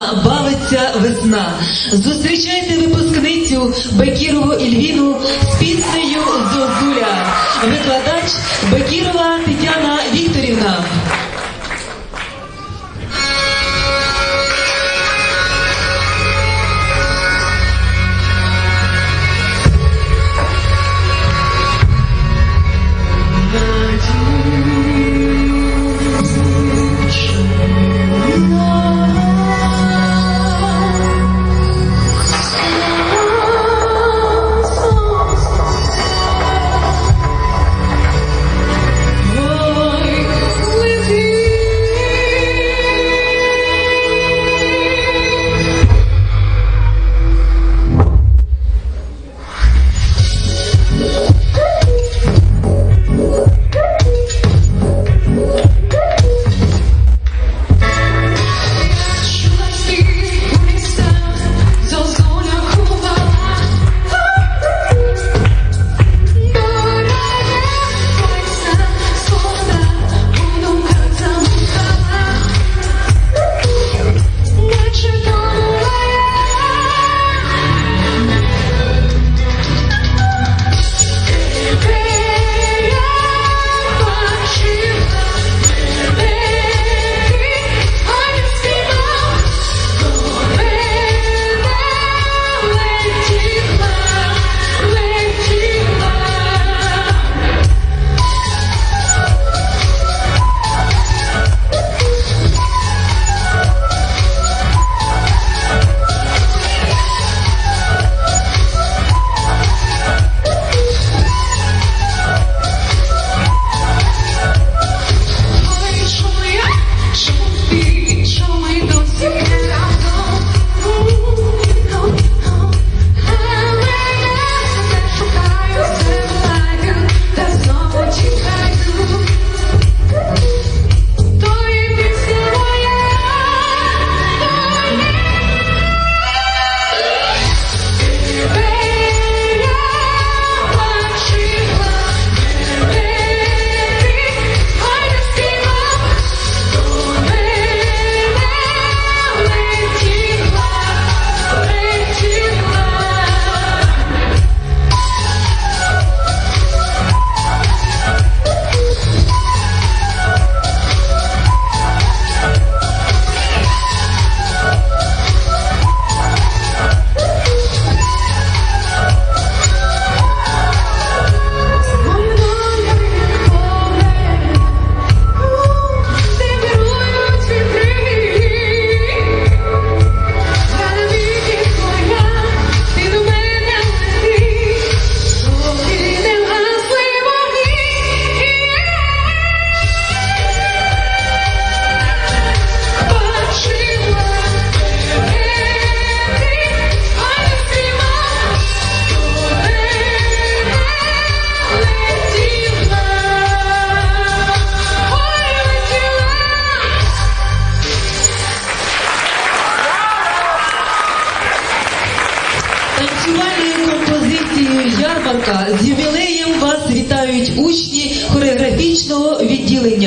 Бавиться весна. Зустрічайте випускницю Бекірову Ільвіну з піснею Зозуля, викладач Бекірова Тетяна.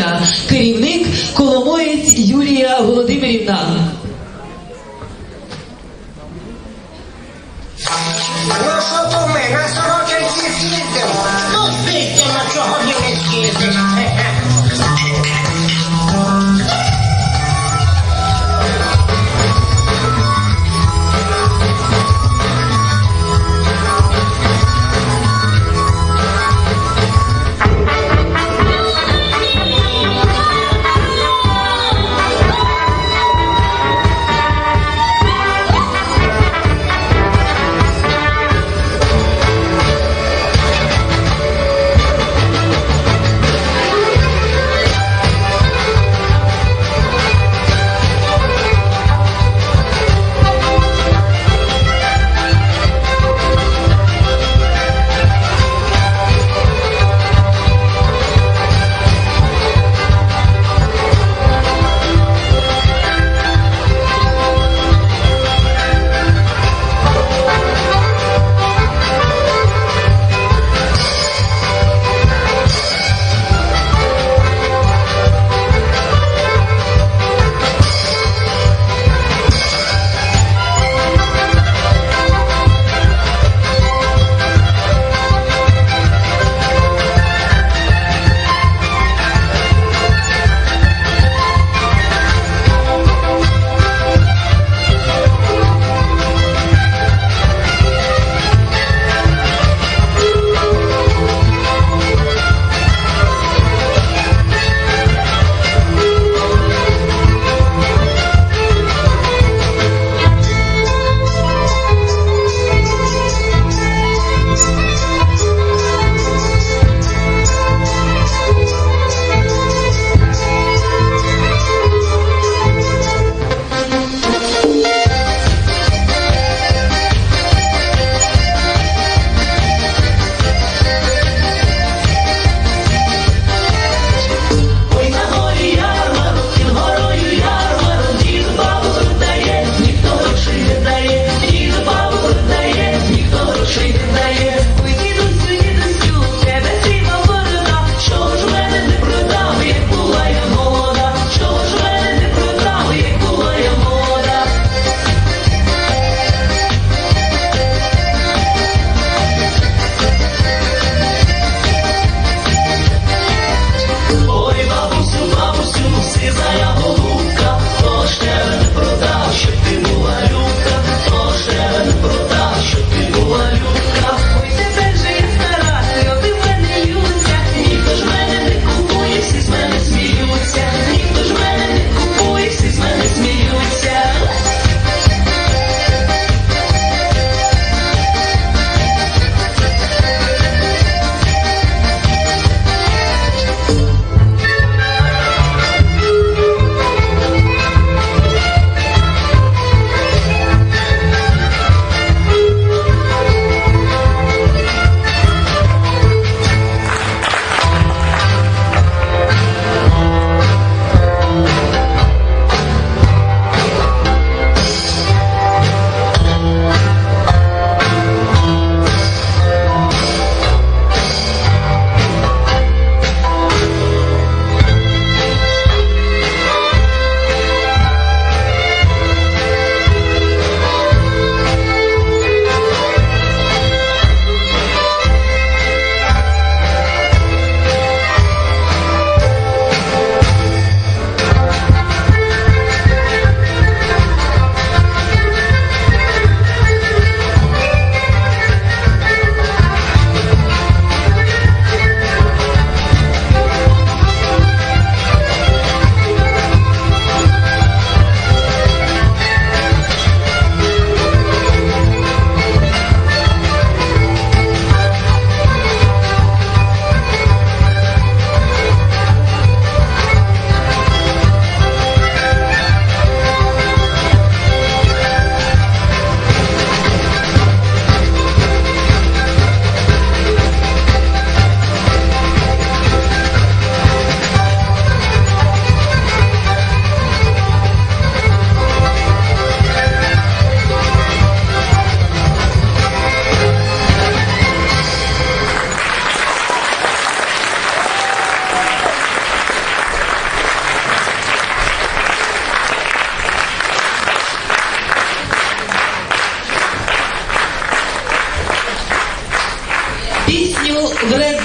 Україна, керівник Коломоєць Юлія Володимирівна. Ну що то ми на сорочинці з'їздимо? Ну, звідси на чого не.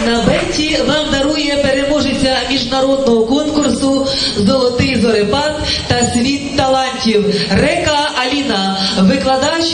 На беті вам дарує переможеця міжнародного конкурсу Золотий зорепад та світ талантів Река Аліна, викладач